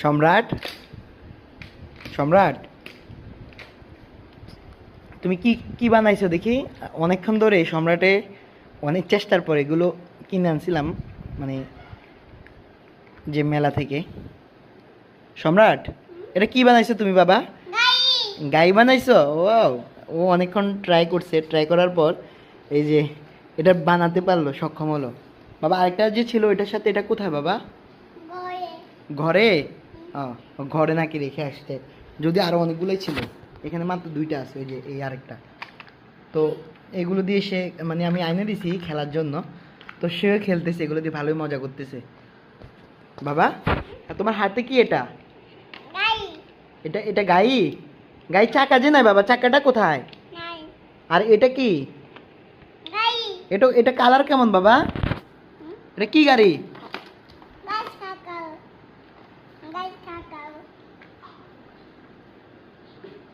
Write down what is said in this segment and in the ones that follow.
সম্রাট? সম্রাট? তুমি কি কি বানাইছো দেখি? অনেকক্ষণ ধরে সম্রাটে অনেক চেষ্টার পর এগুলো কিনে আনছিলাম মানে যে মেলা থেকে। সম্রাট এটা কি বানাইছো তুমি বাবা? গাই। বানাইছো? ও ও অনেকক্ষণ ট্রাই করছে। ট্রাই করার পর এই যে এটা বানাতে পারল সক্ষম হলো। বাবা আরেকটা যে ছিল এটার সাথে এটা কোথায় বাবা? ঘরে? ঘরে নাকি রেখে আসছে যদি আরও অনেকগুলোই ছিল এখানে মাত্র দুইটা আছে এই যে এই আরেকটা। তো এগুলো দিয়ে সে মানে আমি আইনে দিছি খেলার জন্য তো সেও খেলতেছে এগুলো দিয়ে ভালোই মজা করতেছে। বাবা তোমার হাতে কি এটা? এটা এটা গাই? গাই চাকা যে নাই বাবা চাকাটা কোথায়? আর এটা কি? এটা এটা কালার কেমন বাবা? এটা কি গাড়ি?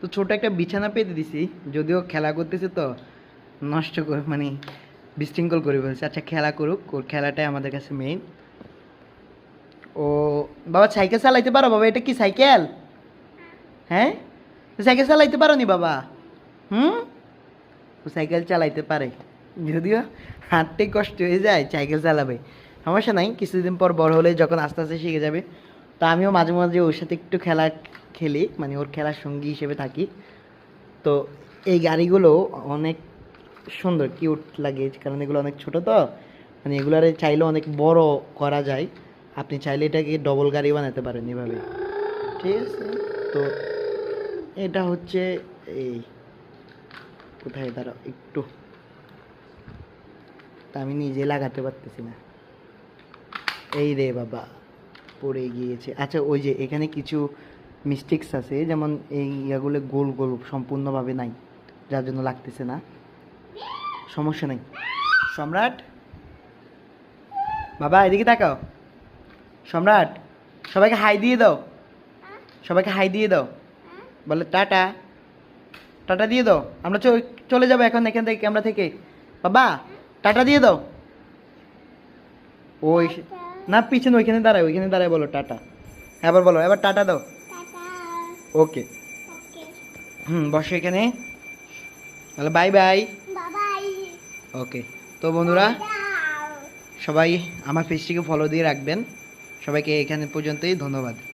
তো ছোট একটা বিছানা পেতে দিছি, যদিও খেলা করতেছে তো, নষ্ট করে মানে বিশৃঙ্খল করে ফেলছে। আচ্ছা খেলা করুক, ওর খেলাটাই আমাদের কাছে মেইন ও, বাবা, সাইকেল চালাইতে পারো? বাবা, এটা কি সাইকেল? হ্যাঁ? সাইকেল চালাইতে পারো নি বাবা? হুম? ও সাইকেল চালাইতে পারে। যদিও হাঁটতে কষ্ট হয়ে যায়, সাইকেল চালাবে। সমস্যা নাই, কিছুদিন পর বড় হলে যখন আস্তে আস্তে শিখে যাবে। তো আমিও মাঝে মাঝে ওর সাথে একটু খেলা খেলি মানে ওর খেলার সঙ্গী হিসেবে থাকি। তো এই গাড়িগুলো অনেক সুন্দর, কিউট লাগে কারণ এগুলো অনেক ছোট তো। মানে এগুলারে চাইলে অনেক বড় করা যায়। আপনি চাইলে এটাকে ডবল গাড়ি বানাতে পারেন এভাবে। ঠিক আছে? তো এটা হচ্ছে এই, কোথায় দাঁড়াও, একটু। তা আমি নিজে লাগাতে পারতেছি না। এই রে বাবা। পড়ে গিয়েছে। আচ্ছা ওই যে এখানে কিছু মিস্টেক্স আছে, যেমন এই ইয়াগুলো গোল গোল সম্পূর্ণভাবে নাই, যার জন্য লাগতেছে না। সমস্যা নেই। সম্রাট? বাবা, এদিকে তাকাও। সম্রাট, সবাইকে হাই দিয়ে দাও। সবাইকে হাই দিয়ে দাও। বলে, টাটা। টাটা দিয়ে দাও। আমরা চলে যাব এখন এখান থেকে ক্যামেরা থেকে। বাবা, টাটা দিয়ে দাও। ওই না পিছনে ওইখানে দাঁড়ায় ওইখানে দাঁড়ায় বলো টাটা। এবার বলো এবার টাটা দাও। ওকে। হুম বসো এখানে। তাহলে বাই বাই। ওকে। তো বন্ধুরা সবাই আমার পেজটিকে ফলো দিয়ে রাখবেন। সবাইকে এখানে পর্যন্তই ধন্যবাদ।